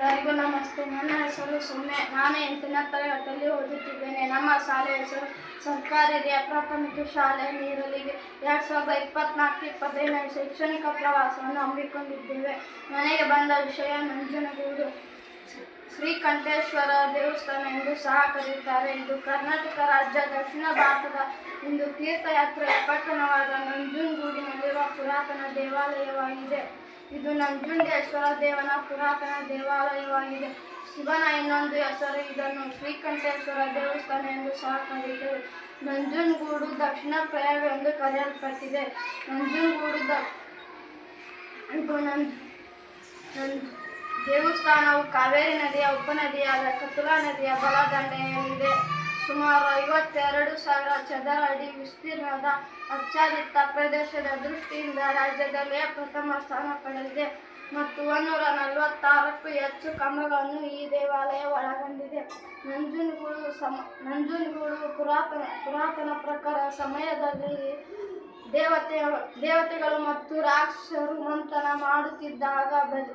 ಎಲ್ಲರಿಗೂ ನಮಸ್ತೆ ನನ್ನ ಹೆಸರು ಸುಮ್ಮನೆ ನಾನು ಎಂಟನೇ ತರಗತಿಯಲ್ಲಿ ಓದುತ್ತಿದ್ದೇನೆ ನಮ್ಮ ಶಾಲೆ ಹೆಸರು ಸರ್ಕಾರಿ ಪ್ರಾಥಮಿಕ ಶಾಲೆ ನೀರಲಿಗೆ ಎರಡು ಸಾವಿರದ ಇಪ್ಪತ್ನಾಲ್ಕು ಇಪ್ಪತ್ತೈದನೇ ಶೈಕ್ಷಣಿಕ ಪ್ರವಾಸವನ್ನು ಹಮ್ಮಿಕೊಂಡಿದ್ದೇವೆ. ಮನೆಗೆ ಬಂದ ವಿಷಯ ನಂಜನಗೂಡು ಶ್ರೀಕಂಠೇಶ್ವರ ದೇವಸ್ಥಾನ ಎಂದು ಸಹ ಕರೆಯುತ್ತಾರೆ. ಇದು ಕರ್ನಾಟಕ ರಾಜ್ಯ ದಕ್ಷಿಣ ಭಾರತದ ಇಂದು ತೀರ್ಥಯಾತ್ರೆಯ ಪಟ್ಟಣವಾದ ನಂಜನಗೂಡಿನಲ್ಲಿರುವ ಪುರಾತನ ದೇವಾಲಯವಾಗಿದೆ. ಇದು ನಂಜುಂಡೇಶ್ವರ ದೇವನ ಪುರಾತನ ದೇವಾಲಯವಾಗಿದೆ. ಶಿವನ ಇನ್ನೊಂದು ಹೆಸರು, ಇದನ್ನು ಶ್ರೀಕಂಠೇಶ್ವರ ದೇವಸ್ಥಾನ ಎಂದು ಸಹ ಕರೆಯುತ್ತೇವೆ ನಂಜನಗೂಡು ದಕ್ಷಿಣ ಪ್ರಯಾಗ ಎಂದು ಕರೆಯಲ್ಪಟ್ಟಿದೆ. ನಂಜನಗೂಡು ದೇವಸ್ಥಾನವು ಕಾವೇರಿ ನದಿಯ ಉಪನದಿಯಾದ ಕತುಲಾ ನದಿಯ ಬಲದಂಡೆಯಲ್ಲಿದೆ. ಸುಮಾರು ಐವತ್ತೆರಡು ಸಾವಿರ ಚದರ ಅಡಿ ವಿಸ್ತೀರ್ಣದ ಆಚ್ಛಾದಿತ ಪ್ರದೇಶದ ದೃಷ್ಟಿಯಿಂದ ರಾಜ್ಯದಲ್ಲೇ ಪ್ರಥಮ ಸ್ಥಾನ ಪಡೆದಿದೆ ಮತ್ತು ಒಂದೂರ ನಲವತ್ತಾರಕ್ಕೂ ಹೆಚ್ಚು ಕಂಬಗಳನ್ನು ಈ ದೇವಾಲಯ ಒಳಗೊಂಡಿದೆ. ನಂಜನಗೂಡು ಸಮ, ನಂಜನಗೂಡು ಪುರಾತನ ಪುರಾತನ ಪ್ರಕಾರ ಸಮಯದಲ್ಲಿ ದೇವತೆ, ದೇವತೆಗಳು ಮತ್ತು ರಾಕ್ಷಸರು ಮಂಥನ ಮಾಡುತ್ತಿದ್ದಾಗ ಬದಿ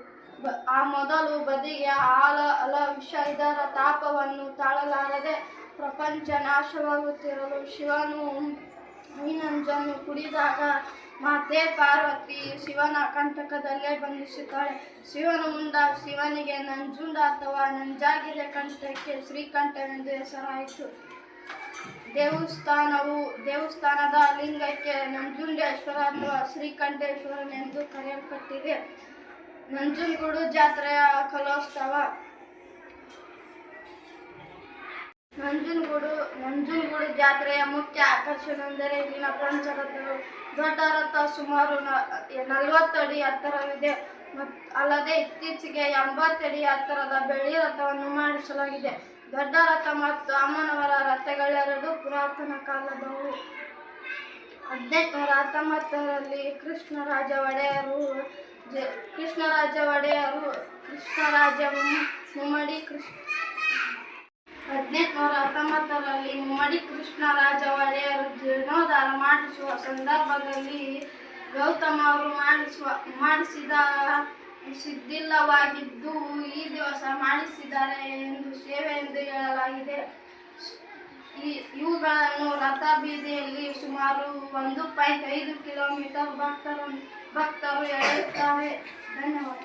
ಆ ಮೊದಲು ಬದಿಗೆ ಆಲ ಅಲ ವಿಷ ಇದರ ತಾಪವನ್ನು ತಾಳಲಾರದೆ ಪ್ರಪಂಚ ನಾಶವಾಗುತ್ತಿರಲು ಶಿವನು ಮೀನಂಜನ್ನು ನಂಜನ್ನು ಕುಡಿದಾಗ ಮಾತೆ ಪಾರ್ವತಿ ಶಿವನ ಕಂಟಕದಲ್ಲೇ ಬಂಧಿಸುತ್ತಾಳೆ. ಶಿವನು ಮುಂದ ಶಿವನಿಗೆ, ನಂಜುಂಡ ಅಥವಾ ನಂಜಾಗಿದೆ ಕಂಠಕ್ಕೆ ಶ್ರೀಕಂಠನೆಂದು ಹೆಸರಾಯಿತು. ದೇವಸ್ಥಾನವು ದೇವಸ್ಥಾನದ ಲಿಂಗಕ್ಕೆ ನಂಜುಂಡೇಶ್ವರ ಅಥವಾ ಶ್ರೀಕಂಠೇಶ್ವರನೆಂದು ಕರೆಯಲ್ಪಟ್ಟಿದೆ. ನಂಜುನಗೂಡು ಜಾತ್ರೆಯ ಕಲೋತ್ಸವ ನಂಜನಗೂಡು ನಂಜನಗೂಡು ಜಾತ್ರೆಯ ಮುಖ್ಯ ಆಕರ್ಷಣೆ ಎಂದರೆ ಇಲ್ಲಿನ ಪಂಚರಥಗಳು ದೊಡ್ಡ ರಥ ಸುಮಾರು ನಲವತ್ತು ಅಡಿ ಎತ್ತರವಿದೆ ಮತ್ತು ಅಲ್ಲದೆ ಇತ್ತೀಚೆಗೆ ಎಂಬತ್ತಡಿ ಎತ್ತರದ ಬೆಳ್ಳಿ ರಥವನ್ನು ಮಾಡಿಸಲಾಗಿದೆ. ದೊಡ್ಡ ರಥ ಮತ್ತು ಅಮ್ಮನವರ ರಥಗಳೆರಡು ಪುರಾತನ ಕಾಲದವು. ಹದಿನೆಂಟುನೂರ ಹತ್ತೊಂಬತ್ತರಲ್ಲಿ ಕೃಷ್ಣರಾಜ ಒಡೆಯರು ಕೃಷ್ಣರಾಜ ಒಡೆಯರು, ಕೃಷ್ಣರಾಜ ಮುಮ್- ಮುಮ್ಮಡಿ ಕೃಷ್ಣ ಹದಿನೆಂಟುನೂರ ಹತ್ತೊಂಬತ್ತರಲ್ಲಿ ಮುಮ್ಮಡಿ ಕೃಷ್ಣರಾಜ ಒಡೆಯರು ಜೀರ್ಣೋದ್ಧಾರ ಮಾಡಿಸುವ ಸಂದರ್ಭದಲ್ಲಿ ಗೌತಮ ಅವರು ಮಾಡಿಸುವ, ಮಾಡಿಸಿದ ಸಿದ್ಧಿಲ್ಲವಾಗಿದ್ದು ಈ ದಿವಸ ಮಾಡಿಸಿದ್ದಾರೆ ಎಂದು ಸೇವೆ ಎಂದು ಹೇಳಲಾಗಿದೆ. ಈ ಇವುಗಳನ್ನು ರಥ ಬೀದಿಯಲ್ಲಿ ಸುಮಾರು ಒಂದು ಪಾಯಿಂಟ್ ಐದು ಕಿಲೋಮೀಟರ್ ಭಕ್ತರು ಭಕ್ತರು ಎಳೆಯುತ್ತಾರೆ. ಧನ್ಯವಾದ